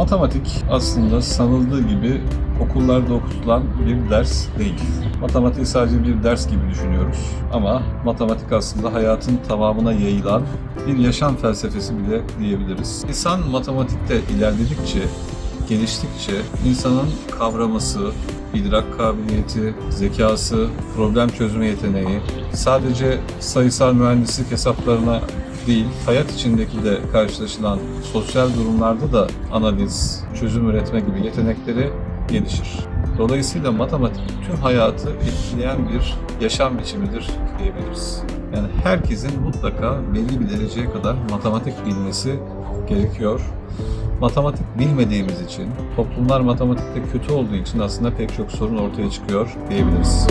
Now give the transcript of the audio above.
Matematik aslında sanıldığı gibi okullarda okutulan bir ders değil. Matematik sadece bir ders gibi düşünüyoruz. Ama matematik aslında hayatın tamamına yayılan bir yaşam felsefesi bile diyebiliriz. İnsan matematikte ilerledikçe, geliştikçe insanın kavraması, idrak kabiliyeti, zekası, problem çözme yeteneği sadece sayısal mühendislik hesaplarına değil, hayat içindeki de karşılaşılan sosyal durumlarda da analiz, çözüm üretme gibi yetenekleri gelişir. Dolayısıyla matematik tüm hayatı etkileyen bir yaşam biçimidir diyebiliriz. Yani herkesin mutlaka belli bir dereceye kadar matematik bilmesi gerekiyor. Matematik bilmediğimiz için, toplumlar matematikte kötü olduğu için aslında pek çok sorun ortaya çıkıyor diyebiliriz.